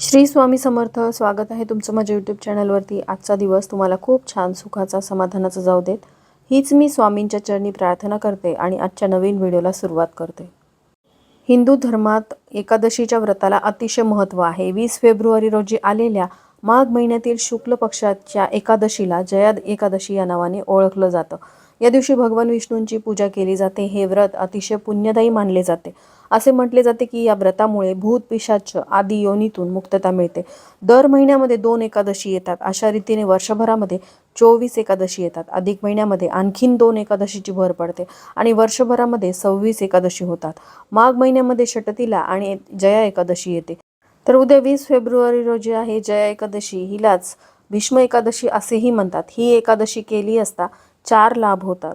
श्री स्वामी समर्थ स्वागत आहे तुमचं माझ्या यूट्यूब चॅनलवरती आजचा दिवस तुम्हाला खूप छान सुखाचा समाधानाचा जाऊ देत. हीच मी स्वामींच्या चरणी प्रार्थना करते आणि आजच्या नवीन व्हिडिओला सुरुवात करते. हिंदू धर्मात एकादशीच्या व्रताला अतिशय महत्त्व आहे. वीस फेब्रुवारी रोजी आलेल्या माघ महिन्यातील शुक्ल पक्षाच्या एकादशीला जयाद एकादशी या नावाने ओळखलं जातं. या दिवशी भगवान विष्णूंची पूजा केली जाते. हे व्रत अतिशय पुण्यदायी मानले जाते. असे म्हटले जाते की या व्रतामुळे भूत पिशाच आदी योनीतून मुक्तता मिळते. दर महिन्यामध्ये दोन एकादशी येतात. अशा रीतीने वर्षभरामध्ये चोवीस एकादशी येतात. अधिक महिन्यामध्ये आणखीन दोन एकादशीची भर पडते आणि वर्षभरामध्ये सव्वीस एकादशी होतात. माघ महिन्यामध्ये षटतीला आणि जया एकादशी येते. तर उद्या वीस फेब्रुवारी रोजी आहे. जया एकादशी हिलाच भीष्म एकादशी असेही म्हणतात. ही एकादशी केली असता चार लाभ होतात.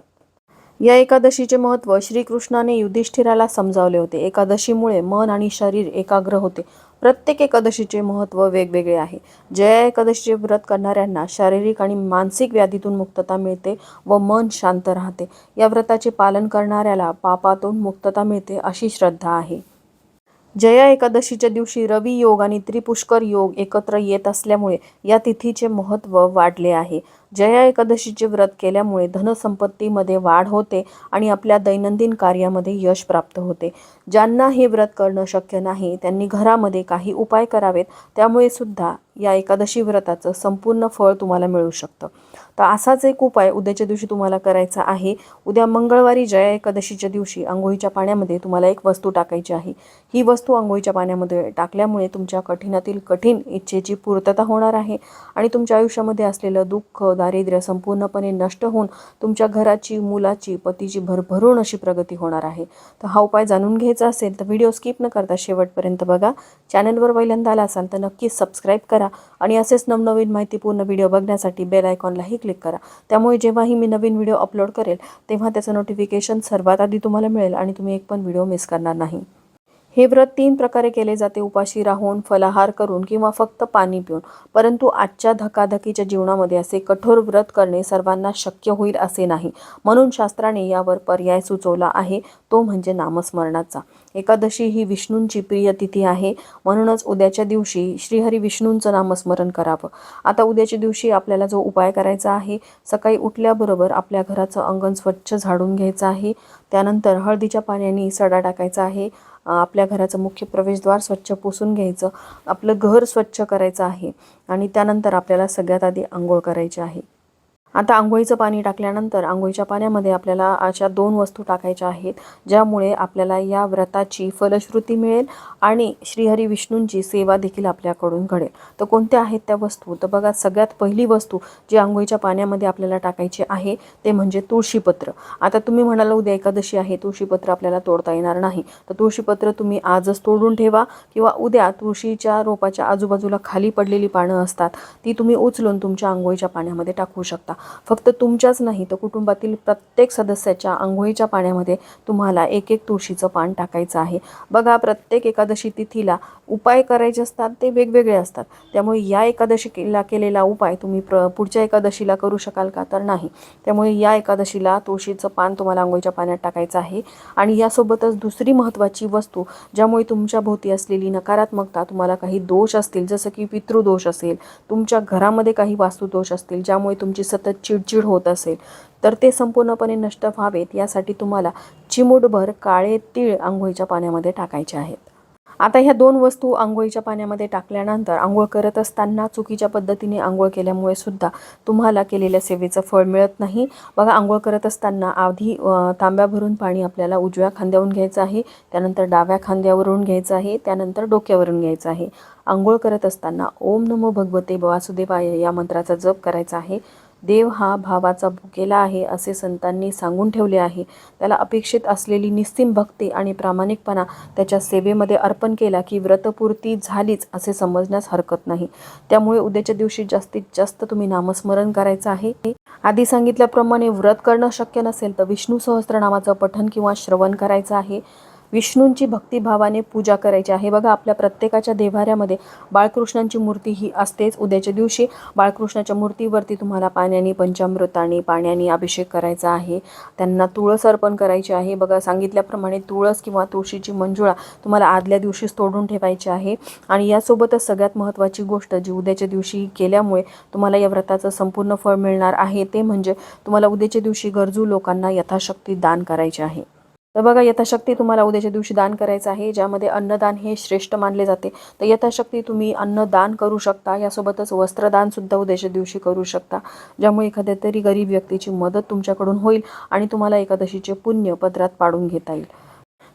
या एकादशीचे महत्त्व श्रीकृष्णाने युधिष्ठिराला समजावले होते. एकादशीमुळे मन आणि शरीर एकाग्र होते. प्रत्येक एकादशीचे महत्त्व वेगवेगळे आहे. जया एकादशीचे व्रत करणाऱ्यांना शारीरिक आणि मानसिक व्याधीतून मुक्तता मिळते व मन शांत राहते. या व्रताचे पालन करणाऱ्याला पापातून मुक्तता मिळते अशी श्रद्धा आहे. जया एकादशीच्या दिवशी रवी योग आणि त्रिपुष्कर योग एकत्र येत असल्यामुळे या तिथीचे महत्त्व वाढले आहे. जया एकादशीचे व्रत केल्यामुळे धनसंपत्तीमध्ये वाढ होते आणि आपल्या दैनंदिन कार्यामध्ये यश प्राप्त होते. ज्यांना हे व्रत करणं शक्य नाही त्यांनी घरामध्ये काही उपाय करावेत. त्यामुळे सुद्धा या एकादशी व्रताचं संपूर्ण फळ तुम्हाला मिळू शकतं. तर असाच एक उपाय उद्याच्या दिवशी तुम्हाला करायचा आहे. उद्या मंगळवारी जया एकादशीच्या दिवशी आंघोळीच्या पाण्यामध्ये तुम्हाला एक वस्तू टाकायची आहे. ही वस्तू आंघोळीच्या पाण्यामध्ये टाकल्यामुळे तुमच्या कठीणातील कठीण इच्छेची पूर्तता होणार आहे आणि तुमच्या आयुष्यामध्ये असलेलं दुःख दारिद्र्य संपूर्णपणे नष्ट होऊन तुमच्या घराची मुलाची पतीची भरभरून अशी प्रगती होणार आहे. तर हा उपाय जाणून घ्यायचा असेल तर व्हिडिओ स्किप न करता शेवटपर्यंत बघा. चॅनलवर पहिल्यांदा आला असाल तर नक्कीच सबस्क्राईब करा आणि असेच नवनवीन माहितीपूर्ण व्हिडिओ बघण्यासाठी बेल आयकॉनलाही क्लिक करा. त्यामुळे जेव्हाही मी नवीन व्हिडिओ अपलोड करेल तेव्हा त्याचं नोटिफिकेशन सर्वात आधी तुम्हाला मिळेल आणि तुम्ही एक पण व्हिडिओ मिस करणार नाही. हे व्रत तीन प्रकारे केले जाते. उपाशी राहून फलाहार करून किंवा फक्त पाणी पिऊन. परंतु आजच्या धकाधकीच्या जीवनामध्ये असे कठोर व्रत करणे सर्वांना शक्य होईल असे नाही. म्हणून शास्त्राने यावर पर्याय सुचवला आहे. तो म्हणजे नामस्मरणाचा. एकादशी ही विष्णूंची प्रिय तिथी आहे. म्हणूनच उद्याच्या दिवशी श्रीहरी विष्णूंचं नामस्मरण करावं. आता उद्याच्या दिवशी आपल्याला जो उपाय करायचा आहे सकाळी उठल्याबरोबर आपल्या घराचं अंगण स्वच्छ झाडून घ्यायचं आहे. त्यानंतर हळदीच्या पाण्याने सडा टाकायचा आहे. आपल्या घराचं मुख्य प्रवेशद्वार स्वच्छ पुसून घ्यायचं आपलं घर स्वच्छ करायचं आहे आणि त्यानंतर आपल्याला सगळ्यात आधी आंघोळ करायची आहे. आता आंघोळीचं पाणी टाकल्यानंतर आंघोळीच्या पाण्यामध्ये आपल्याला अशा दोन वस्तू टाकायच्या आहेत ज्यामुळे आपल्याला या व्रताची फलश्रुती मिळेल आणि श्रीहरी विष्णूंची सेवा देखील आपल्याकडून घडेल. तर कोणत्या आहेत त्या वस्तू? तर बघा सगळ्यात पहिली वस्तू जी आंघोळीच्या पाण्यामध्ये आपल्याला टाकायची आहे ते म्हणजे तुळशीपत्र. आता तुम्ही म्हणाला उद्या एकादशी आहे तुळशीपत्र आपल्याला तोडता येणार नाही. तर तुळशीपत्र तुम्ही आजच तोडून ठेवा किंवा उद्या तुळशीच्या रोपाच्या आजूबाजूला खाली पडलेली पानं असतात ती तुम्ही उचलून तुमच्या आंघोळीच्या पाण्यामध्ये टाकू शकता. फक्त तुमच्याच नाही तर कुटुंबातील प्रत्येक सदस्याच्या आंघोळीच्या पाण्यामध्ये तुम्हाला एक एक तुळशीचं पान टाकायचं आहे. बघा प्रत्येक एकादशी तिथीला उपाय करायचे असतात ते वेगवेगळे असतात. त्यामुळे या एकादशीला केलेला उपाय तुम्ही प्र पुढच्या एकादशीला करू शकाल का? तर नाही. त्यामुळे या एकादशीला तुळशीचं पान तुम्हाला आंघोळीच्या पाण्यात टाकायचं आहे. आणि यासोबतच दुसरी महत्त्वाची वस्तू ज्यामुळे तुमच्या भोवती असलेली नकारात्मकता तुम्हाला काही दोष असतील जसं की पितृदोष असेल तुमच्या घरामध्ये काही वास्तुदोष असतील ज्यामुळे तुमची सतत चिडचिड होत असेल तर ते संपूर्णपणे नष्ट व्हावेत यासाठी तुम्हाला चिमूटभर काळे तीळ आंघोळीच्या पाण्यामध्ये टाकायचे आहेत. आता ह्या दोन वस्तू आंघोळीच्या पाण्यामध्ये टाकल्यानंतर आंघोळ करत असताना चुकीच्या पद्धतीने आंघोळ केल्यामुळे सुद्धा तुम्हाला केलेल्या सेवेचं फळ मिळत नाही. बघा आंघोळ करत असताना आधी तांब्या भरून पाणी आपल्याला उजव्या खांद्यावरून घ्यायचं आहे त्यानंतर डाव्या खांद्यावरून घ्यायचं आहे त्यानंतर डोक्यावरून घ्यायचं आहे. आंघोळ करत असताना ओम नमो भगवते वासुदेवाय या मंत्राचा जप करायचा आहे. देव हा भावाचा भुकेला आहे असे संतांनी सांगून ठेवले आहे. त्याला अपेक्षित असलेली निस्सीम भक्ती आणि प्रामाणिकपणा त्याच्या सेवेमध्ये अर्पण केला की व्रतपूर्ती झालीच असे समजण्यास हरकत नाही. त्यामुळे उद्याच्या दिवशी जास्तीत जास्त तुम्ही नामस्मरण करायचं आहे. आधी सांगितल्याप्रमाणे व्रत करणं शक्य नसेल तर विष्णू सहस्त्रनामाचं पठण किंवा श्रवण करायचं आहे. विष्णूंची भक्तिभावाने पूजा करायची आहे. बघा आपल्या प्रत्येकाच्या देवाऱ्यामध्ये बाळकृष्णांची मूर्ती ही असतेच. उद्याच्या दिवशी बाळकृष्णाच्या मूर्तीवरती तुम्हाला पाण्याने पंचामृताने पाण्याने अभिषेक करायचा आहे. त्यांना तुळस अर्पण करायची आहे. बघा सांगितल्याप्रमाणे तुळस किंवा तुळशीची मंजुळा तुम्हाला आदल्या दिवशीच तोडून ठेवायची आहे. आणि यासोबतच सगळ्यात महत्त्वाची गोष्ट जी उद्याच्या दिवशी केल्यामुळे तुम्हाला या व्रताचं संपूर्ण फळ मिळणार आहे ते म्हणजे तुम्हाला उद्याच्या दिवशी गरजू लोकांना यथाशक्ती दान करायचे आहे. तर बघा यथाशक्ती तुम्हाला उद्याच्या दिवशी दान करायचं आहे ज्यामध्ये अन्नदान हे श्रेष्ठ मानले जाते. तर यथाशक्ती तुम्ही अन्नदान करू शकता यासोबतच वस्त्रदानसुद्धा उद्याच्या दिवशी करू शकता ज्यामुळे एखाद्या तरी गरीब व्यक्तीची मदत तुमच्याकडून होईल आणि तुम्हाला एकादशीचे पुण्य पदरात पाडून घेता येईल.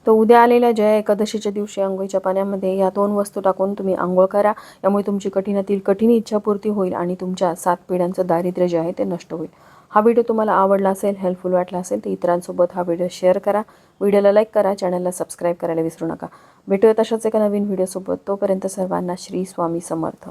तर उद्या आलेल्या जया एकादशीच्या दिवशी आंघोळीच्या पाण्यामध्ये या दोन वस्तू टाकून तुम्ही आंघोळ करा यामुळे तुमची कठीणातील कठीण इच्छापूर्ती होईल आणि तुमच्या सात पिढ्यांचं दारिद्र्य जे आहे ते नष्ट होईल. हा व्हिडिओ तुम्हाला आवडला असेल हेल्पफुल वाटला असेल तर इतरांसोबत हा व्हिडिओ शेअर करा. व्हिडिओला लाईक करा चॅनलला सबस्क्राईब करायला विसरू नका. भेटूया तशाच एका नवीन व्हिडिओसोबत. तोपर्यंत सर्वांना श्री स्वामी समर्थ.